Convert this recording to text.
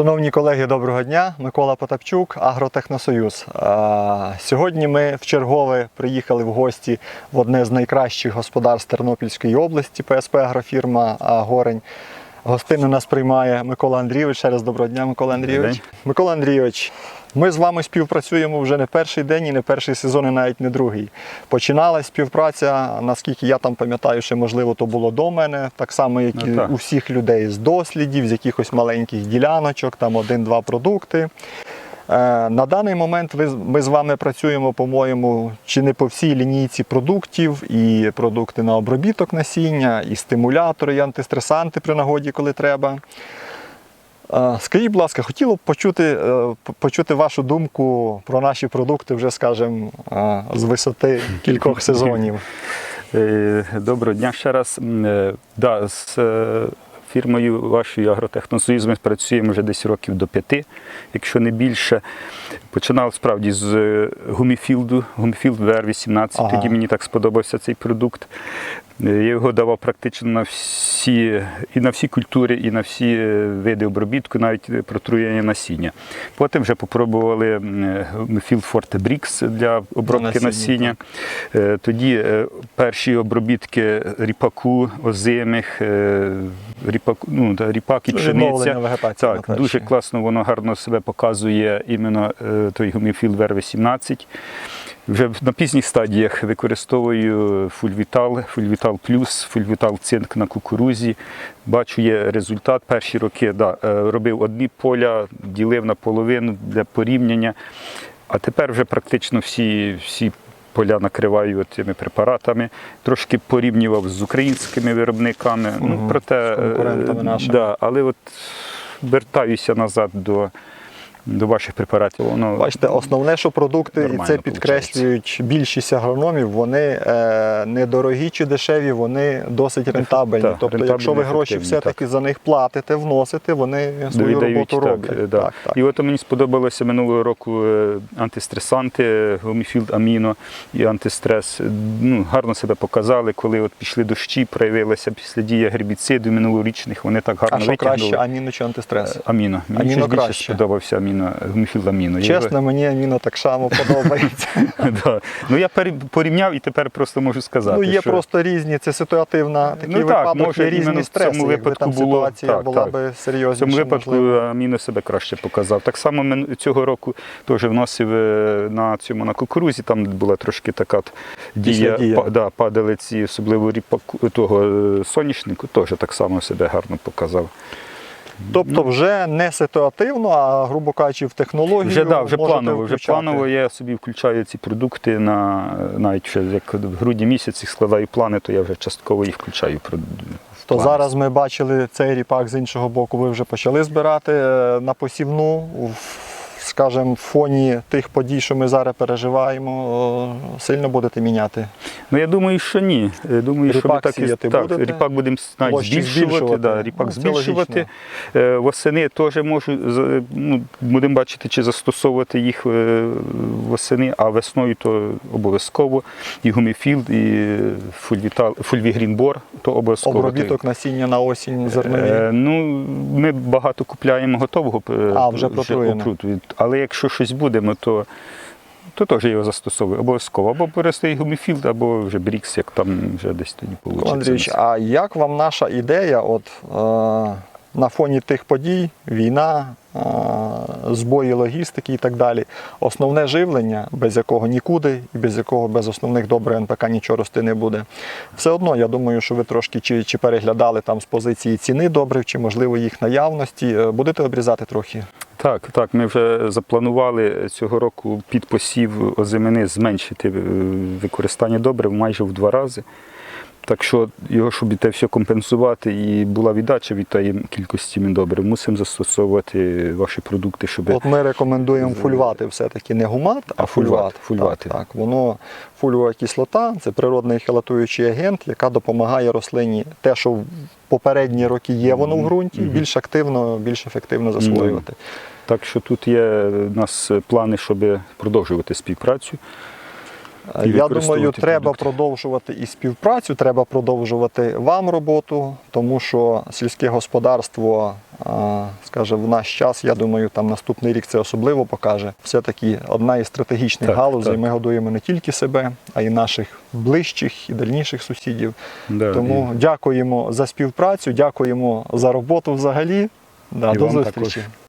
Шановні колеги, доброго дня. Микола Потапчук, Агротехносоюз. Сьогодні ми в чергове приїхали в гості в одне з найкращих господарств Тернопільської області, ПСП Агрофірма а, Горень. Гостину нас приймає Микола Андрійович. Ще раз доброго дня, Микола Андрійович. Микола Андрійович, ми з вами співпрацюємо вже не перший день і не перший сезон, і навіть не другий. Починалась співпраця, наскільки я там пам'ятаю, ще можливо то було до мене, так само, як і Ну, у всіх людей з дослідів, з якихось маленьких діляночок, там один-два продукти. Е, На даний момент ми з вами працюємо, по-моєму, чи не по всій лінійці продуктів, і продукти на обробіток насіння, і стимулятори, і антистресанти при нагоді, коли треба. Е, Скажіть, будь ласка, хотіло б почути, е, почути вашу думку про наші продукти, вже скажімо, з висоти кількох сезонів. Доброго дня ще раз. Да, з фірмою вашою Агротехносоюз ми працюємо вже десь років до п'яти, якщо не більше. Починав справді з е, гуміфілду, гуміфілд VR18. Ага. Тоді мені так сподобався цей продукт. Е, Я його давав практично на всі, і на всі культури, і на всі е, види обробітку, навіть протруєння насіння. Потім вже попробували Forte Brix для обробки насіння, насіння. Тоді перші обробітки ріпаку, озимих, ріпаку, ну, та, ріпак і пшениця. вегетації Так, дуже класно воно гарно себе показує іменно е, той гуміфіл ВР-18. Вже на пізніх стадіях використовую фульвітал, фульвітал плюс, фульвітал цинк на кукурузі. Бачу, є результат. Перші роки да, е, робив одні поля, ділив на половину для порівняння. А тепер вже практично всі, всі поля накриваю цими препаратами. Трошки порівнював з українськими виробниками. Угу. Ну, проте, з конкурентами е, нашими. Да, але от вертаюся назад до, до ваших препаратів. Воно Бачите, основне, що продукти, і це підкреслюють більшість агрономів, вони е, недорогі чи дешеві, вони досить рентабельні. Так, тобто, рентабельні, якщо ви гроші все-таки за них платите, вносите, вони свою Довідають, роботу так, роблять. е, да. Так, так. І от мені сподобалося минулого року е, антистресанти, гоміфілд аміно і антистрес. Ну, гарно себе показали, коли от пішли дощі, проявилася після дії гербіцидів минулорічних, вони так гарно А що витягнули. краще, аміно чи антистрес? Е, Аміно. Мені Аміно більше краще. сподобався аміно, аміно. Його- Чесно, мені аміно так само подобається. да. Ну я порівняв і тепер просто можу сказати. ну, є що... просто різні, це ситуативна Ну, так, випадок, може, різні стреси. цьому Якби там було- ситуація так, була так. би В цьому випадку аміно себе краще показав. Так само мин- цього року теж вносив е, на цьому на кукурузі, там була трошки така дія, да, падали ці, особливо ріпаку того е, соняшнику, теж так само себе гарно показав. Тобто вже не ситуативно, а грубо кажучи, в технологію. Вже да, вже планово, вже планово я собі включаю ці продукти на навіть ще як в грудні місяці складаю плани, то я вже частково їх включаю. То план. зараз ми бачили цей ріпак з іншого боку, ви вже почали збирати е, на посівну. Скажем, в фоні тих подій, що ми зараз переживаємо, е, сильно будете міняти. Ну я думаю, що ні. Я Думаю, що ми так і сіяти так, будете? ріпак будемо навіть збільшувати. збільшувати? Да, ріпак Ну, збільшувати. логічно. Е, Восени теж можу ну, будемо бачити, чи застосовувати їх е, восени, а весною то обов'язково. І гуміфілд, і фульвітал, фульвігрінбор, то обов'язково. Обробіток насіння на осінь зернові. Е, ну, ми багато купляємо готового е, А, вже протруєно. отруту. Але якщо щось будемо, то, то теж його застосовую обов'язково. Або перестає гуміфілд, або вже брікс, як там вже десь тоді вийде. Андрійович, а як вам наша ідея, от е, на фоні тих подій, війна, е, збої логістики і так далі, основне живлення, без якого нікуди, і без якого без основних добрих НПК нічого рости не буде. Все одно, я думаю, що ви трошки чи, чи переглядали там з позиції ціни добрив, чи можливо їх наявності. Е, Будете обрізати трохи? Так, так, ми вже запланували цього року під посів озимини зменшити е, використання добрив майже в два рази. Так що його, щоб те все компенсувати і була віддача від тієї кількості добрив, мусимо застосовувати ваші продукти, щоб От ми рекомендуємо фульвати все-таки не гумат, а А фульват, фульват. фульвати. Так, так. Воно фульвова кислота це природний хелатуючий агент, яка допомагає рослині те, що в попередні роки є воно в ґрунті, більш активно, більш ефективно засвоювати. Так що тут є у нас плани, щоб продовжувати співпрацю. Я думаю, треба продукти. продовжувати і співпрацю, треба продовжувати вам роботу, тому що сільське господарство, скаже, в наш час, я думаю, там наступний рік це особливо покаже. Все-таки одна із стратегічних Так, галузей. так. Ми годуємо не тільки себе, а й наших ближчих і дальніших сусідів. Да, Тому дякуємо за співпрацю, дякуємо за роботу взагалі. Да, І до вам зустрічі. також.